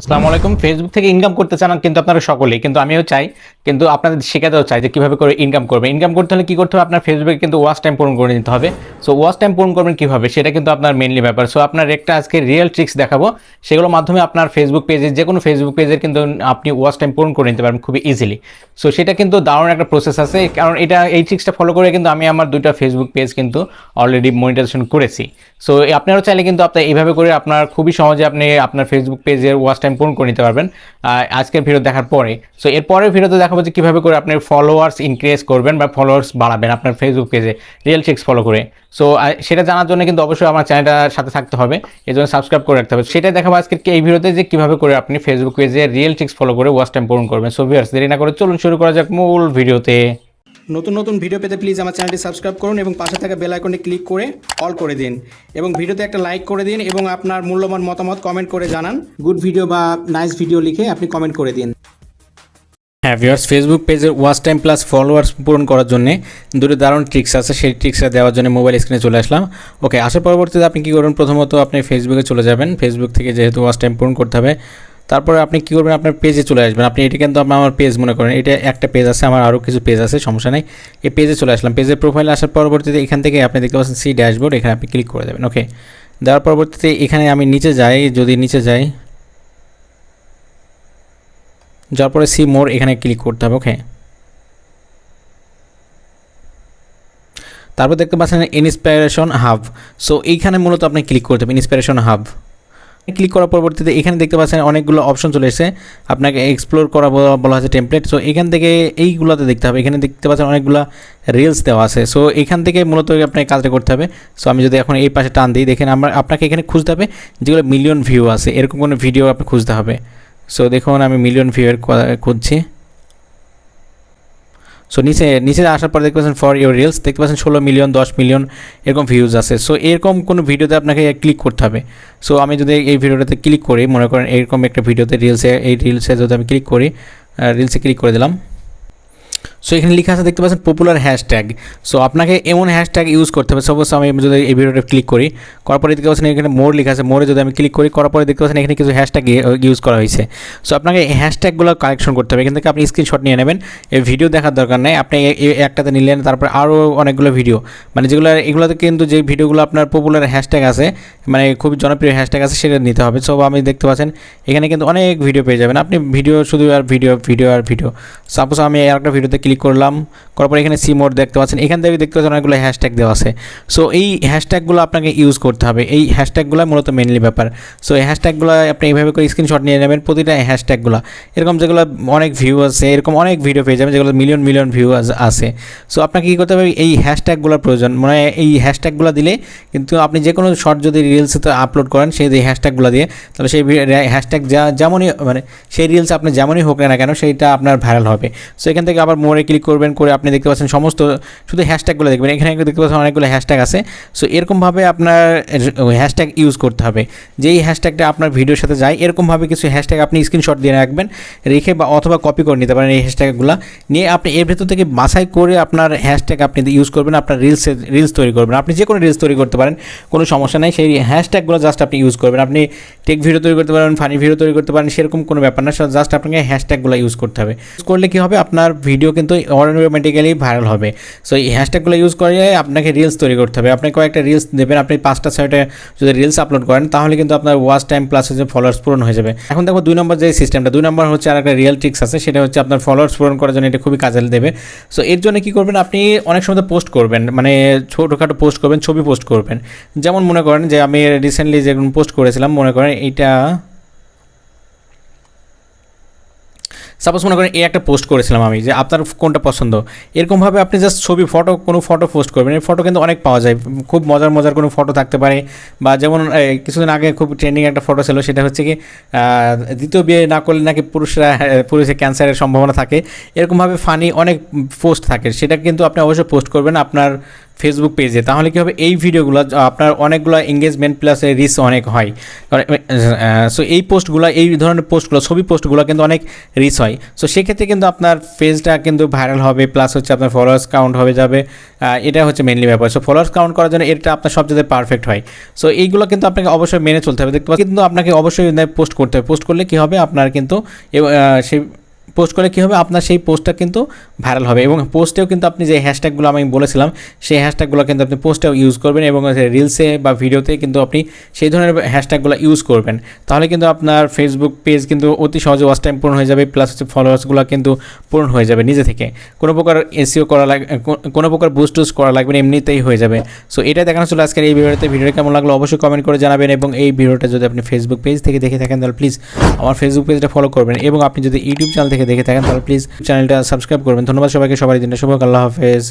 আসসালামু আলাইকুম। ফেসবুক থেকে ইনকাম করতে চান কিন্তু আপনারা সকলেই, কিন্তু আমিও চাই, কিন্তু আপনাদের শেখাতেও চাই যে কীভাবে করে ইনকাম করবে ইনকাম করতে হলে কী করতে হবে? আপনার ফেসবুকে কিন্তু ওয়াচ টাইম পূরণ করে নিতে হবে। সো ওয়াচ টাইম পূরণ করবেন কীভাবে? সেটা কিন্তু আপনার মেনলি ব্যাপার। সো আপনার একটা আজকে রিয়েল ট্রিক্স দেখাবো। সেগুলোর মাধ্যমে আপনার ফেসবুক পেজে যে কোনো ফেসবুক পেজের কিন্তু আপনি ওয়াচ টাইম পূরণ করে নিতে পারবেন খুবই ইজিলি সো সেটা কিন্তু দারুণ একটা প্রসেস আছে। কারণ এটা, এই ট্রিক্সটা ফলো করে কিন্তু আমি আমার দুইটা ফেসবুক পেজ কিন্তু অলরেডি মনিটাইজেশন করেছি। সো আপনারাও চাইলে কিন্তু আপনার এইভাবে করে আপনার খুবই সহজে আপনি আপনার ফেসবুক পেজের ওয়াচ টাইম পূরণ করে নিতে পারবেন আজকের ভিডিও দেখার পরে। সো এর পরের ভিডিওতে দেখাবো যে কীভাবে করে আপনি ফলোয়ার্স ইনক্রিজ করবেন বা ফলোয়ার্স বাড়াবেন আপনার ফেসবুক পেজে রিয়েল ট্রিক্স ফলো করে। সো সেটা জানার জন্য কিন্তু অবশ্যই আমার চ্যানেলটার সাথে থাকতে হবে এই জন্য সাবস্ক্রাইব করে রাখতে হবে। সেটাই দেখাবো আজকের এই ভিডিওতে যে কীভাবে করে আপনি ফেসবুক পেজে রিয়েল ট্রিক্স ফলো করে ওয়াচ টাইম পূরণ করবেন। সো ভিউয়ার্স দেরি না করে চলুন শুরু করা যাক মূল ভিডিওতে নতুন নতুন ভিডিও পেতে প্লিজ আমার চ্যানেলটি সাবস্ক্রাইব করুন এবং পাশে থাকা বেল আইকনে ক্লিক করে অল করে দিন। এবং ভিডিওতে একটা লাইক করে দিন এবং আপনার মূল্যবান মতামত কমেন্ট করে জানান। গুড ভিডিও বা নাইস ভিডিও লিখে আপনি কমেন্ট করে দিন। হ্যাঁ ভিউয়ার্স ফেসবুক পেজের ওয়াচ টাইম প্লাস ফলোয়ার্স পূরণ করার জন্য দুটো দারুণ ট্রিক্স আছে। সেই ট্রিক্সটা দেওয়ার জন্য মোবাইল স্ক্রিনে চলে আসলাম। ওকে আসার পরবর্তীতে আপনি কী করবেন? প্রথমত আপনি ফেসবুকে চলে যাবেন। ফেসবুক থেকে যেহেতু ওয়াচ টাইম পূরণ করতে হবে তারপরে আপনি কী করবেন? আপনার পেজে চলে আসবেন। আপনি এটা কিন্তু আমার পেজ মনে করেন। এটা একটা পেজ আছে, আমার আরও কিছু পেজ আছে, সমস্যা নেই। এই পেজে চলে আসলাম। পেজের প্রোফাইলে আসার পরবর্তীতে এখান থেকে আপনি দেখতে পাচ্ছেন সি ড্যাশবোর্ড এখানে আপনি ক্লিক করে দেবেন। ওকে দেওয়ার পরবর্তীতে এখানে আমি নিচে যাই, যদি নিচে যাই যার পরে সি মোর এখানে ক্লিক করতে হবে। ওকে তারপর দেখতে পাচ্ছেন ইন্সপিরেশন হাব সো এইখানে মূলত আপনি ক্লিক করতে হবে ইন্সপিরেশন হাব ক্লিক করার পরবর্তীতে এখানে দেখতে পাচ্ছেন অনেকগুলো অপশন চলে এসেছে। আপনাকে এক্সপ্লোর করা বলা- হচ্ছে টেমপ্লেট সো এখান থেকে এইগুলোতে দেখতে হবে। এখানে দেখতে পাচ্ছেন অনেকগুলো রিলস দেওয়া আছে। সো এখান থেকে মূলত আপনাকে কাজটা করতে হবে। সো আমি যদি এখন এই পাশে টান দিই, দেখেন আমার, আপনাকে এখানে খুঁজতে হবে যেগুলো মিলিয়ন ভিউ আছে। এরকম কোনো ভিডিও আপনি খুঁজতে হবে। সো দেখুন আমি মিলিয়ন ভিউয়ের খুঁজছি। সো নিচে নিচে আসার পর দেখতে পাচ্ছেন ফর ইউর রিলস দেখতে পাচ্ছেন ষোলো মিলিয়ন দশ মিলিয়ন এরকম ভিউজ আছে। সো এরকম কোনো ভিডিওতে আপনাকে ক্লিক করতে হবে। সো আমি যদি এই ভিডিওটাতে ক্লিক করি, মনে করেন এরকম একটা ভিডিওতে রিলসে এই রিলসে যদি আমি ক্লিক করি রিলসে ক্লিক করে দিলাম। সো এখানে লেখা আছে, দেখতে পাচ্ছেন পপুলার হ্যাশট্যাগ সো আপনাকে এমন হ্যাশট্যাগ ইউজ করতে হবে। সাপোজ আমি যদি এই ভিডিওটা ক্লিক করি, করার পরে দেখতে পাচ্ছেন, এখানে মোর লেখা আছে। মোরে যদি আমি ক্লিক করি, করার পরে দেখতে পাচ্ছেন, এখানে কিছু হ্যাশট্যাগ ইউজ করা হয়েছে। সো আপনাকে এই হ্যাশট্যাগুলো কালেকশন করতে হবে। এখান থেকে আপনি স্ক্রিনশট নিয়ে নেবেন। এই ভিডিও দেখার দরকার নেই। আপনি একটাতে নিলেন, তারপর আরও অনেকগুলো ভিডিও মানে যেগুলো, এগুলোতে কিন্তু যে ভিডিওগুলো আপনার পপুলার হ্যাশট্যাগ আছে মানে খুব জনপ্রিয় হ্যাশট্যাগ আছে, সেটা নিতে হবে। সো আমি দেখতে পাচ্ছেন, এখানে কিন্তু অনেক ভিডিও পেয়ে যাবেন। আপনি ভিডিও শুধু আর ভিডিও ভিডিও আর ভিডিও সাপোজ আমি আর একটা ভিডিওতে ক্লিক করলাম, করার পর এখানে সি মোড দেখতে পাচ্ছেন। এখান থেকে দেখতে পাচ্ছেন অনেকগুলো হ্যাশট্যাগ দেওয়া আছে। সো এই হ্যাশট্যাগুলো আপনাকে ইউজ করতে হবে। এই হ্যাশট্যাগুলো মূলত মেনলি ব্যাপার। সো এই হ্যাশট্যাগুলো আপনি এইভাবে করে স্ক্রিনশট নিয়ে নেবেন, প্রতিটা হ্যাশট্যাগুলো এরকম যেগুলো অনেক ভিউ আছে, এরকম অনেক ভিডিও পেয়ে যাবেন যেগুলো মিলিয়ন মিলিয়ন ভিউ আছে। সো আপনাকে কী করতে হবে? এই হ্যাশট্যাগুলোর প্রয়োজন। মানে এই হ্যাশট্যাগুলো দিলে কিন্তু আপনি যে কোনো শর্ট যদি রিলসে আপলোড করেন, সেই যে হ্যাশট্যাগুলো দিয়ে, তাহলে সেই হ্যাশট্যাগ যা, যেমনই মানে সেই রিলস আপনি যেমনই হোক না কেন, সেইটা আপনার ভাইরাল হবে। সো এখান থেকে আবার মোড়ে ক্লিক করবেন, করে আপনি দেখতে পাচ্ছেন সমস্ত, শুধু হ্যাশট্যাগুলো দেখবেন। এখানে দেখতে পাচ্ছেন অনেকগুলো হ্যাশট্যাগ আছে। সো এরকমভাবে আপনার হ্যাশট্যাগ ইউজ করতে হবে। যেই হ্যাশট্যাগটা আপনার ভিডিওর সাথে যায়, এরকমভাবে কিছু হ্যাশট্যাগ আপনি স্ক্রিনশট দিয়ে রাখবেন, রেখে বা অথবা কপি করে নিতে পারেন এই হ্যাশট্যাগুলো নিয়ে আপনি এর ভেতর থেকে বাছাই করে আপনার হ্যাশট্যাগ আপনি ইউজ করবেন, আপনার রিলসে রিলস তৈরি করবেন। আপনি যে কোনো রিলস তৈরি করতে পারেন, কোনো সমস্যা নেই। সেই হ্যাশট্যাগুলো জাস্ট আপনি ইউজ করবেন। আপনি টেক ভিডিও তৈরি করতে পারেন ফানি ভিডিও তৈরি করতে পারেন, সেরকম কোনো ব্যাপার না। জাস্ট আপনাকে হ্যাশট্যাগুলো ইউজ করতে হবে। ইউজ করলে কী হবে? আপনার ভিডিও কিন্তু অটোমেটিক্যালি ভাইরাল হবে। সো এই হ্যাশট্যাগুলো ইউজ করে আপনাকে রিলস তৈরি করতে হবে। আপনি কয়েকটা রিলস দেবেন আপনি পাঁচটা, ছয়টা যদি রিলস আপলোড করেন, তাহলে কিন্তু আপনার ওয়াচ টাইম প্লাস হচ্ছে ফলোয়ার্স পূরণ হয়ে যাবে। এখন দেখো দুই নম্বর যে সিস্টেমটা দুই নম্বর হচ্ছে আর একটা রিয়েল ট্রিক্স আছে, সেটা হচ্ছে আপনার ফলোয়ার্স পূরণ করার জন্য এটা খুবই কাজে দেবে। সো এর জন্য কী করবেন, আপনি অনেক সময় পোস্ট করবেন মানে ছোটোখাটো পোস্ট করবেন, ছবি পোস্ট করবেন। যেমন মনে করেন যে আমি রিসেন্টলি যেরকম পোস্ট করেছিলাম, মনে করেন এইটা সাপোজ মনে করেন এই একটা পোস্ট করেছিলাম আমি যে আপনার কোনটা পছন্দ? এরকমভাবে আপনি জাস্ট ছবি ফটো কোনো ফটো পোস্ট করবেন। এই ফটো কিন্তু অনেক পাওয়া যায়। খুব মজার মজার কোনো ফটো থাকতে পারে। বা যেমন কিছুদিন আগে খুব ট্রেন্ডিং একটা ফটো ছিল, সেটা হচ্ছে কি দ্বিতীয় বিয়ে না করলে নাকি পুরুষরা পুরুষের ক্যান্সারের সম্ভাবনা থাকে। এরকমভাবে ফানি অনেক পোস্ট থাকে। সেটা কিন্তু আপনি অবশ্যই পোস্ট করবেন। আপনার ফেসবুক পেজে তাহলে কী হবে? এই ভিডিওগুলো আপনার অনেকগুলো এঙ্গেজমেন্ট প্লাস রিস অনেক হয়। সো এই পোস্টগুলো এই ধরনের পোস্টগুলো ছবি পোস্টগুলো কিন্তু অনেক রিচ হয়। সো সেক্ষেত্রে কিন্তু আপনার পেজটা কিন্তু ভাইরাল হবে প্লাস হচ্ছে আপনার ফলোয়ার্স কাউন্ট হবে যাবে। এটা হচ্ছে মেনলি ব্যাপার। সো ফলোয়ার্স কাউন্ট করার জন্য এটা আপনার সবচেয়ে পারফেক্ট হয়। সো এইগুলো কিন্তু আপনাকে অবশ্যই মেনে চলতে হবে। দেখতে কিন্তু আপনাকে অবশ্যই পোস্ট করতে হবে। পোস্ট করলে কী হবে? আপনার কিন্তু সেই পোস্ট করলে কী হবে? আপনার সেই পোস্টটা কিন্তু ভাইরাল হবে এবং পোস্টেও কিন্তু আপনি যে হ্যাশট্যাগুলো আমি বলেছিলাম, সেই হ্যাশট্যাগুলো কিন্তু আপনি পোস্টেও ইউজ করবেন এবং রিলসে বা ভিডিওতে কিন্তু আপনি সেই ধরনের হ্যাশট্যাগুলো ইউজ করবেন। তাহলে কিন্তু আপনার ফেসবুক পেজ কিন্তু অতি সহজে ওয়াচ টাইম পূরণ হয়ে যাবে প্লাস হচ্ছে ফলোয়ার্সগুলো কিন্তু পূরণ হয়ে যাবে নিজে থেকে। কোনো প্রকার এসিও করা লাগ কো- কোনো প্রকার বুস্ট টুস্ট করা লাগবে না, এমনিতেই হয়ে যাবে। সো এটা দেখানো ছিল আজকের এই ভিডিওতে, ভিডিওটা কেমন লাগল অবশ্যই কমেন্ট করে জানাবেন এবং এই ভিডিওটা যদি আপনি ফেসবুক পেজ থেকে দেখে থাকেন, তাহলে প্লিজ আমার ফেসবুক পেজটা ফলো করবেন এবং আপনি যদি ইউটিউব চ্যানেল থেকে দেখে থাকেন তাহলে প্লিজ চ্যানেলটা সাবস্ক্রাইব করবেন। ধন্যবাদ সবাইকে সবারই দিনটা শুভ আল্লাহ হাফেজ।